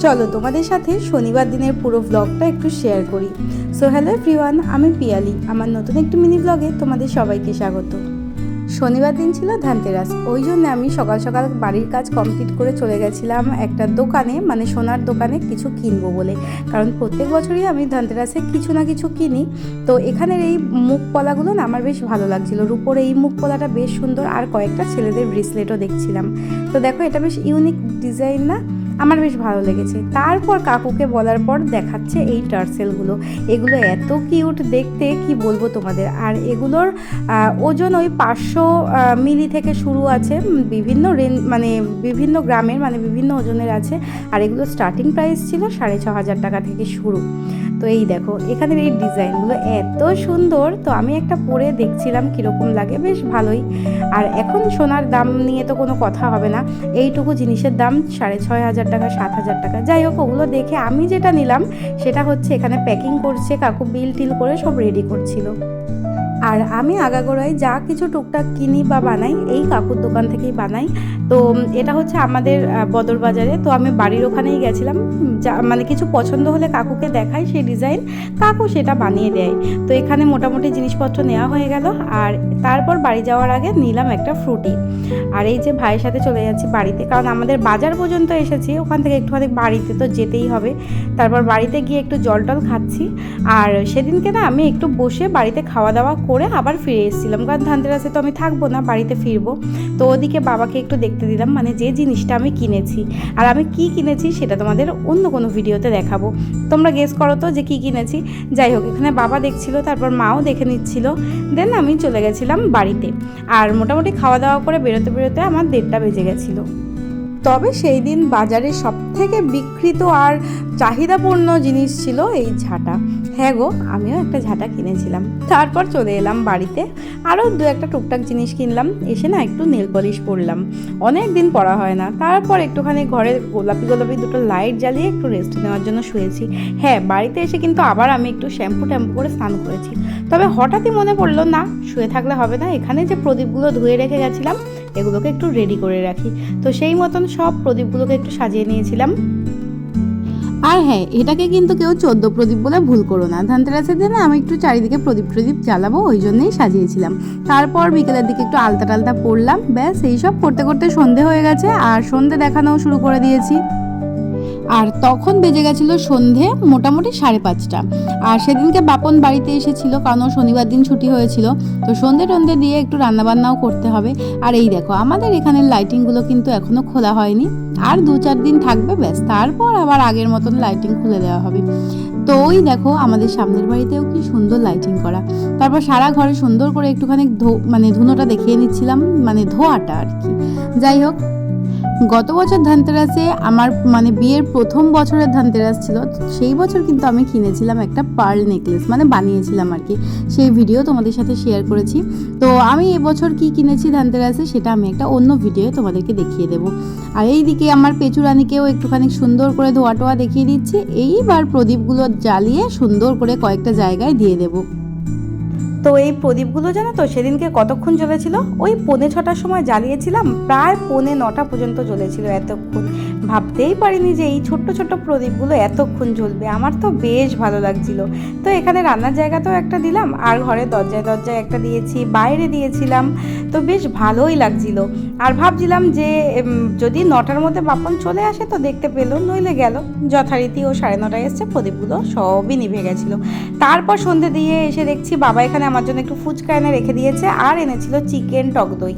চলো তোমাদের সাথে শনিবার দিনের পুরো ব্লগটা একটু শেয়ার করি। সো হ্যালো এভরিওয়ান আমি পিয়ালি। আমার নতুন একটি মিনি ব্লগে তোমাদের সবাইকে স্বাগত। শনিবার দিন ছিল ধানতেরাস। ওই জন্য আমি সকাল সকাল বাড়ির কাজ কমপ্লিট করে চলে গেছিলাম একটা দোকানে মানে সোনার দোকানে কিছু কিনবো বলে। কারণ প্রত্যেক বছরই আমি ধানতেরাসে কিছু না কিছু কিনি। তো এখানের এই মুখ পলাগুলো না আমার বেশ ভালো লাগছিল। রূপোর এই মুখ পলাটা বেশ সুন্দর। আর কয়েকটা ছেলেদের ব্রেসলেটও দেখছিলাম। তো দেখো, এটা বেশ ইউনিক ডিজাইন না? আমার বেশ ভালো লেগেছে। তারপর কাকুকে বলার পর দেখাচ্ছে এই টার্সেলগুলো। এগুলো এত কিউট দেখতে, কি বলব তোমাদের? আর এগুলোর ওজন ওই পাঁচশো মিলি থেকে শুরু আছে। বিভিন্ন রেঞ্জ মানে বিভিন্ন গ্রামের মানে বিভিন্ন ওজনের আছে। আর এগুলো স্টার্টিং প্রাইস ছিল সাড়ে ছ হাজার টাকা থেকে শুরু। তো এই দেখো, এখানের এই ডিজাইনগুলো এত সুন্দর, তো আমি একটা পরে দেখছিলাম কীরকম লাগে, বেশ ভালোই। আর এখন সোনার দাম নিয়ে তো কোনো কথা হবে না, এইটুকু জিনিসের দাম সাড়ে ছয় হাজার টাকা, সাত হাজার টাকা। যাই হোক, ওগুলো দেখে আমি যেটা নিলাম, সেটা হচ্ছে এখানে প্যাকিং করছে কাকু, বিল টিল করে সব রেডি করছিল। আর আমি আগাগোড়ায় যা কিছু টুকটাক কিনি বা বানাই এই কাকুর দোকান থেকেই বানাই। তো এটা হচ্ছে আমাদের আহ, বদর বাজারে। তো আমি বাড়ির ওখানেই গেছিলাম। যা মানে কিছু পছন্দ হলে কাকুকে দেখাই সেই ডিজাইন। কাকু সেটা বানিয়ে দেয়। তো এখানে মোটামুটি জিনিসপত্র নেওয়া হয়ে গেল। আর তারপর বাড়ি যাওয়ার আগে নিলাম একটা ফ্রুটি। আর এই যে ভাইয়ের সাথে চলে যাচ্ছি বাড়িতে কারণ আমাদের বাজার পর্যন্ত এসেছি। ওখান থেকে একটুখানি বাড়িতে তো যেতেই হবে। তারপর বাড়িতে গিয়ে একটু জল টল খাচ্ছি। আর সেদিনকে না আমি একটু বসে বাড়িতে খাওয়া দাওয়া করে আবার ফিরে এসেছিলাম। কারণ ধানতেরাসে তো আমি থাকব না, বাড়িতে ফিরবো। তো ওদিকে বাবাকে একটু দেখতে দিলাম মানে যে জিনিসটা আমি কিনেছি। আর আমি কি কিনেছি সেটা তোমাদের অন্য কোনো ভিডিওতে দেখাবো। তোমরা গেস করো তো যে কি কিনেছি। যাই হোক, এখানে বাবা দেখছিল, তারপর মাও দেখে নিচ্ছিল। দেন আমি চলে গেছিলাম বাড়িতে। আর মোটামুটি খাওয়া দাওয়া করে বেরোতে বেরোতে আমার দেড়টা বেজে গেছিল। তবে সেই দিন বাজারে সব থেকে বিকৃত আর চাহিদাপূর্ণ জিনিস ছিল এই ঝাঁটা। হ্যাঁ গো, আমিও একটা ঝাঁটা কিনেছিলাম। তারপর চলে এলাম বাড়িতে। আরও দু একটা টুকটাক জিনিস কিনলাম, এসে না একটু নেল পলিশ পরলাম। অনেক দিন পরা হয় না। তারপর একটুখানি ঘরে গোলাপি গোলাপি দুটো লাইট জ্বালিয়ে একটু রেস্ট নেওয়ার জন্য শুয়েছি। হ্যাঁ বাড়িতে এসে কিন্তু আবার আমি একটু শ্যাম্পু ট্যাম্পু করে স্নান করেছি। তবে হঠাৎই মনে পড়ল, না, শুয়ে থাকলে হবে না। এখানে যে প্রদীপগুলো ধুয়ে রেখে গেছিলাম, এগুলোকে একটু রেডি করে রাখি। তো সেই মতন সব প্রদীপগুলোকে একটু সাজিয়ে নিয়েছিলাম। আর হ্যাঁ এটাকে কিন্তু কেউ চোদ্দ প্রদীপ বলে ভুল করো না। ধানতেরাসের দিনে আমি একটু চারিদিকে প্রদীপ প্রদীপ জ্বালাবো, ওই জন্যেই সাজিয়েছিলাম। তারপর বিকেলের দিকে একটু আলতা টালতা পড়লাম ব্যাস, এইসব করতে করতে সন্ধে হয়ে গেছে, আর সন্ধে দেখানোও শুরু করে দিয়েছি। আর তখন বেজে গেছিল সন্ধে, মোটামুটি সাড়ে পাঁচটা। আর সেদিনকে বাপন বাড়িতে এসেছিল, কারণ শনিবার দিন ছুটি হয়েছিল। তো সন্ধে টন্ধে দিয়ে একটু রান্নাবান্নাও করতে হবে। আর এই দেখো, আমাদের এখানের লাইটিংগুলো কিন্তু এখনও খোলা হয়নি। আর দু চার দিন থাকবে, ব্যাস। তারপর আবার আগের মতন লাইটিং খুলে দেওয়া হবে। তো ওই দেখো, আমাদের সামনের বাড়িতেও কি সুন্দর লাইটিং করা। তারপর সারা ঘরে সুন্দর করে একটুখানি ধো মানে ধুনোটা দেখিয়ে নিচ্ছিলাম মানে ধোয়াটা আর কি। যাই হোক গত বছর ধানতেরাসে আমার মানে বিয়ের প্রথম বছরের ধানতেরাস ছিল, সেই বছর কিন্তু আমি কিনেছিলাম একটা পার্ল নেকলেস মানে বানিয়েছিলাম আর কি। সেই ভিডিও তোমাদের সাথে শেয়ার করেছি। তো আমি এবছর কি কিনেছি ধানতেরাসে সেটা আমি একটা অন্য ভিডিও তোমাদেরকে দেখিয়ে দেবো। আর এই দিকে আমার পেচুরানিকেও একটুখানি সুন্দর করে ধোয়া টোয়া দেখিয়ে দিচ্ছি। এইবার প্রদীপগুলো জ্বালিয়ে সুন্দর করে কয়েকটা জায়গায় দিয়ে দেবো। তো এই প্রদীপগুলো জানো তো সেদিনকে কতক্ষণ জ্বলেছিল? ওই পৌনে ছটার সময় জ্বালিয়েছিলাম, প্রায় পৌনে নটা পর্যন্ত জ্বলেছিল এতক্ষণ। ভাবতেই পারিনি যে এই ছোট্ট ছোট্ট প্রদীপগুলো এতক্ষণ জ্বলবে, আমার তো বেশ ভালো লাগছিল। তো এখানে রান্নার জায়গাতেও একটা দিলাম, আর ঘরে দরজায় দরজায় একটা দিয়েছি, বাইরে দিয়েছিলাম, তো বেশ ভালোই লাগছিল। আর ভাবছিলাম যে যদি নটার মধ্যে বাপন চলে আসে তো দেখতে পেল, নইলে গেল। যথারীতি ও সাড়ে নটায় এসছে, প্রদীপগুলো সবই নিভে গেছিল। তারপর সন্ধে দিয়ে এসে দেখছি বাবা এখানে আমার জন্য একটু ফুচকা এনে রেখে দিয়েছে আর এনেছিল চিকেন টক দই।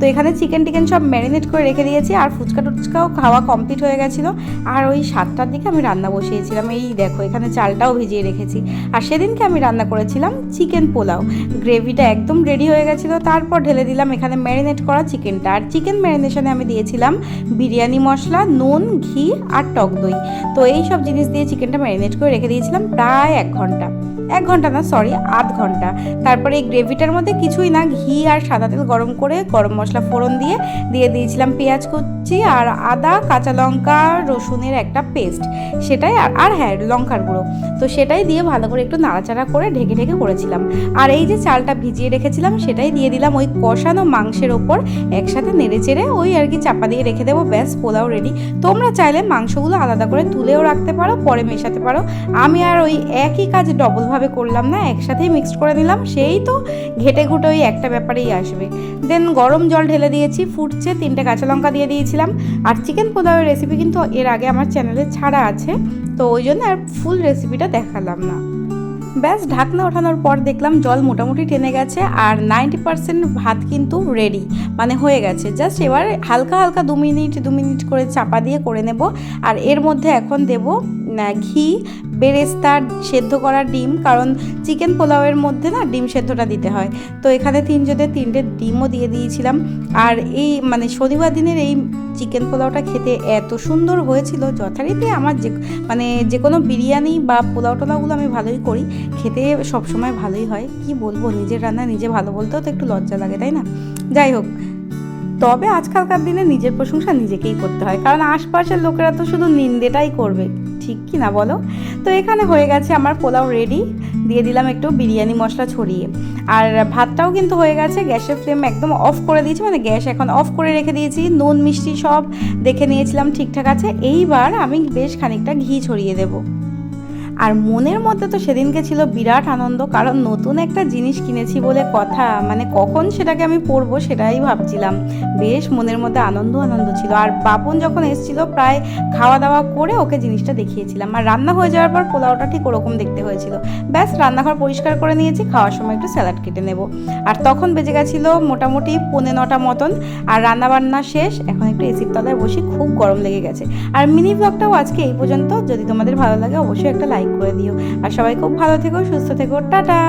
তো এখানে চিকেন টিকেন সব ম্যারিনেট করে রেখে দিয়েছি আর ফুচকা টুচকাও খাওয়া কমপ্লিট হয়ে গেছিল। আর ওই সাতটার দিকে আমি রান্না বসিয়েছিলাম। এই দেখো, এখানে চালটাও ভিজিয়ে রেখেছি। আর সেদিনকে আমি রান্না করেছিলাম চিকেন পোলাও। গ্রেভিটা একদম রেডি হয়ে গেছিল। তারপর ঢেলে দিলাম এখানে ম্যারিনেট করা চিকেনটা। আর চিকেন ম্যারিনেশনে আমি দিয়েছিলাম বিরিয়ানি মশলা, নুন, ঘি আর টক দই। তো এই সব জিনিস দিয়ে চিকেনটা ম্যারিনেট করে রেখে দিয়েছিলাম প্রায় এক ঘণ্টা। এক ঘণ্টা না সরি আধ ঘণ্টা। তারপরে এই গ্রেভিটার মধ্যে কিছুই না, ঘি আর সাদা তেল গরম করে গরম মশলা ফোড়ন দিয়ে দিয়ে দিয়েছিলাম পেঁয়াজ কুচি আর আদা, কাঁচা লঙ্কা, রসুনের একটা পেস্ট। সেটাই আর আর হ্যাঁ লঙ্কার গুঁড়ো। তো সেটাই দিয়ে ভালো করে একটু নাড়াচাড়া করে ঢেকে ঢেকে করেছিলাম। আর এই যে চালটা ভিজিয়ে রেখেছিলাম, সেটাই দিয়ে দিলাম ওই কষানো মাংসের ওপর। একসাথে নেড়ে চেড়ে ওই আর কি চাপা দিয়ে রেখে দেবো, ব্যাস, পোলাও রেডি তোমরা চাইলে মাংসগুলো আলাদা করে তুলেও রাখতে পারো, পরে মেশাতে পারো। আমি আর ওই একই কাজ ডবলভাবে করলাম না, একসাথেই মিক্সড করে নিলাম, সেই তো ঘেটে ঘুটে ওই একটা ব্যাপারেই আসবে। দেন গরম জল ঢেলে দিয়েছি, ফুটছে, তিনটে কাঁচা লঙ্কা দিয়ে দিয়েছিলাম। আর চিকেন পোলাওয়ের রেসিপি কিন্তু এর আগে আমার চ্যানেলে ছাড়া আছে, তো ওই জন্য আর ফুল রেসিপিটা দেখালাম না। ব্যাস, ঢাকনা ওঠানোর পর দেখলাম জল মোটামুটি টেনে গেছে, আর নাইনটি পার্সেন্ট ভাত কিন্তু রেডি মানে হয়ে গেছে। জাস্ট এবার হালকা হালকা দু মিনিট দু মিনিট করে চাপা দিয়ে করে নেব, আর এর মধ্যে এখন দেব ঘি বেরেস্তার সেদ্ধ করা ডিম, কারণ চিকেন পোলাওয়ের মধ্যে না ডিম সেদ্ধটা দিতে হয়। তো এখানে তিনজনের তিনটে ডিমও দিয়ে দিয়েছিলাম। আর এই মানে শনিবার দিনের এই চিকেন পোলাওটা খেতে এত সুন্দর হয়েছিল, যথারীতি আমার যে মানে যে কোনো বিরিয়ানি বা পোলাও টোলাওগুলো আমি ভালোই করি। খেতে সবসময় ভালোই হয়। কি বলব, নিজের রান্না নিজে ভালো বলতেও তো একটু লজ্জা লাগে, তাই না? যাই হোক, তবে আজকালকার দিনে নিজের প্রশংসা নিজেকেই করতে হয়। কারণ আশপাশের লোকেরা তো শুধু নিন্দেটাই করবে। ঠিক কি না বলো? তো এখানে হয়ে গেছে আমার পোলাও রেডি দিয়ে দিলাম একটু বিরিয়ানি মশলা ছড়িয়ে। আর ভাতটাও কিন্তু হয়ে গেছে, গ্যাসের ফ্লেম একদম অফ করে দিয়েছি মানে গ্যাস এখন অফ করে রেখে দিয়েছি। নুন, মিষ্টি সব দেখে নিয়েছিলাম ঠিকঠাক আছে। এইবার আমি বেশ খানিকটা ঘি ছড়িয়ে দেবো। আর মনের মধ্যে তো সেদিনকে ছিল বিরাট আনন্দ, কারণ নতুন একটা জিনিস কিনেছি বলে কথা মানে কখন সেটাকে আমি পরবো সেটাই ভাবছিলাম। বেশ মনের মধ্যে আনন্দ আনন্দ ছিল। আর বাপন যখন এসেছিল, প্রায় খাওয়া দাওয়া করে ওকে জিনিসটা দেখিয়েছিলাম। আর রান্না হয়ে যাওয়ার পর পোলাওটা ঠিক ওরকম দেখতে হয়েছিল। ব্যাস, রান্নাঘর পরিষ্কার করে নিয়েছি, খাওয়ার সময় একটু স্যালাড কেটে নেব। আর তখন বেজে গেছিল মোটামুটি পৌনে নটা মতন। আর রান্না বান্না শেষ, এখন একটু এসির তলায় বসে খুব গরম লেগে গেছে। আর মিনি ব্লগটাও আজকে এই পর্যন্ত। যদি তোমাদের ভালো লাগে, অবশ্যই একটা লাইক করে দিও। আর সবাই খুব ভালো থেকো সুস্থ থেকো টাটা!